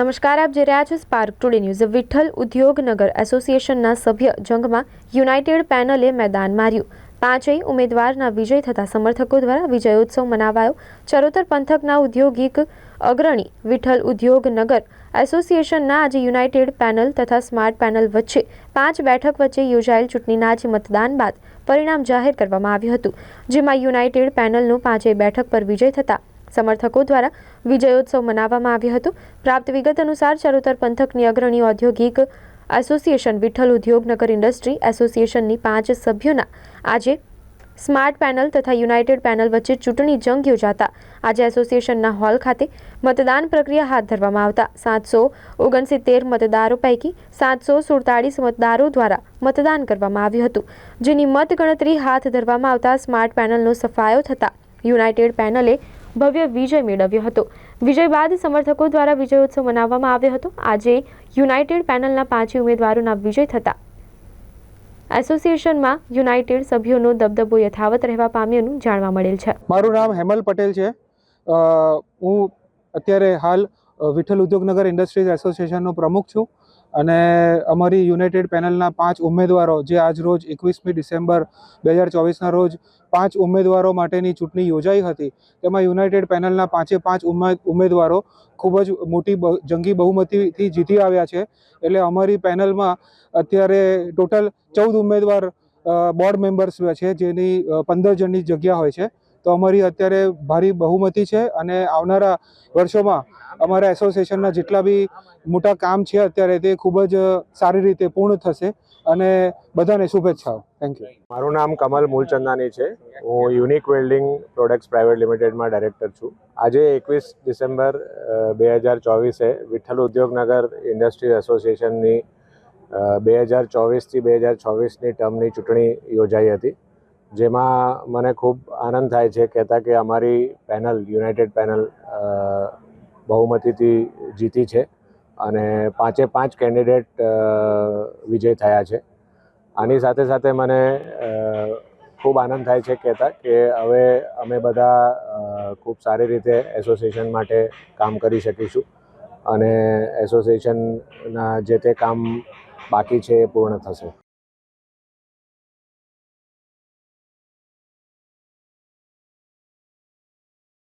નમસ્કાર, આપ જે રહ્યા છો spark today news Vitthal Udyognagar એસોસિએશનના સભ્ય જંગમાં યુનાઇટેડ પેનલે મેદાન માર્યું. પાંચેય ઉમેદવારના વિજય થતા સમર્થકો દ્વારા વિજયોત્સવ મનાવાયો. ચરોતર પંથકના ઉદ્યોગિક અગ્રણી વિઠ્ઠલ ઉદ્યોગનગર એસોસિએશનના આજે યુનાઇટેડ પેનલ તથા સ્માર્ટ પેનલ વચ્ચે પાંચ બેઠક વચ્ચે યોજાયેલ ચૂંટણીના આજે મતદાન બાદ પરિણામ જાહેર કરવામાં આવ્યું હતું, જેમાં યુનાઇટેડ પેનલનો પાંચેય બેઠક પર વિજય થતા સમર્થકો દ્વારા વિજયોત્સવ મનાવવામાં આવ્યો હતો. પ્રાપ્ત વિગત અનુસાર ચરોતર પંથકની અગ્રણી ઔદ્યોગિક એસોસિએશન વિઠ્ઠલ ઉદ્યોગનગર ઇન્ડસ્ટ્રી એસોસિએશનની પાંચ સભ્યોના આજે સ્માર્ટ પેનલ તથા યુનાઇટેડ પેનલ વચ્ચે ચૂંટણી જંગ યોજાતા. આજે એસોસિએશનના હોલ ખાતે મતદાન પ્રક્રિયા હાથ ધરવામાં આવતા. સાતસો ઓગણસિત્તેર મતદારો પૈકી સાતસો સુડતાળીસ મતદારો દ્વારા મતદાન કરવામાં આવ્યું હતું. જેની મતગણતરી હાથ ધરવામાં આવતા સ્માર્ટ પેનલનો સફાયો થતા યુનાઇટેડ પેનલે ભવ્ય વિજય મેળવ્યો હતો. વિજય બાદ સમર્થકો દ્વારા વિજયોત્સવ મનાવવામાં આવ્યો હતો. આજે યુનાઇટેડ પેનલના પાંચે ઉમેદવારોના વિજય થતા. એસોસિએશનમાં યુનાઇટેડ સભ્યોનો દબદબો યથાવત રહેવા પામ્યાનું જાણવા મળેલ છે. મારું નામ હેમલ પટેલ છે. હું અત્યારે હાલ વિઠ્ઠલ ઉદ્યોગનગર ઇન્ડસ્ટ્રીઝ એસોસિએશનનો પ્રમુખ છું. અને અમારી યુનાઇટેડ પેનલના પાંચ ઉમેદવારો જે આજ રોજ એકવીસમી ડિસેમ્બર બે હજાર ચોવીસના રોજ પાંચ ઉમેદવારો માટેની ચૂંટણી યોજાઈ હતી, તેમાં યુનાઇટેડ પેનલના પાંચે પાંચ ઉમેદવારો ખૂબ જ મોટી જંગી બહુમતીથી જીતી આવ્યા છે. એટલે અમારી પેનલમાં અત્યારે ટોટલ ચૌદ ઉમેદવાર બોર્ડ મેમ્બર્સ છે જેની પંદર જણની જગ્યા હોય છે. તો અમારી અત્યારે ભારી બહુમતી છે અને આવનારા વર્ષોમાં અમારા એસોસિએશનના જેટલા બી મોટા કામ છે અત્યારે તે ખૂબ જ સારી રીતે પૂર્ણ થશે અને બધાને શુભેચ્છાઓ. થેન્ક યુ મારું નામ કમલ મૂલચંદાની છે. હું યુનિક વેલ્ડિંગ પ્રોડક્ટ્સ પ્રાઇવેટ લિમિટેડમાં ડાયરેક્ટર છું. આજે એકવીસ ડિસેમ્બર બે હજાર ચોવીસે વિઠ્ઠલ ઉદ્યોગનગર ઇન્ડસ્ટ્રીઝ એસોસિએશનની બે હજાર ચોવીસથી બે હજાર છવ્વીસની ટર્મની ચૂંટણી યોજાઈ હતી. જેમાં મને ખૂબ આનંદ થાય છે કહેતા કે અમારી પેનલ, યુનાઇટેડ પેનલ બહુમતીથી જીતી છે અને પાંચે પાંચ કેન્ડિડેટ વિજય થયા છે. આની સાથે સાથે મને ખૂબ આનંદ થાય છે કહેતા કે હવે અમે બધા ખૂબ સારી રીતે એસોસિએશન માટે કામ કરી શકીશું અને એસોસિએશનના જે તે કામ બાકી છે એ પૂર્ણ થશે.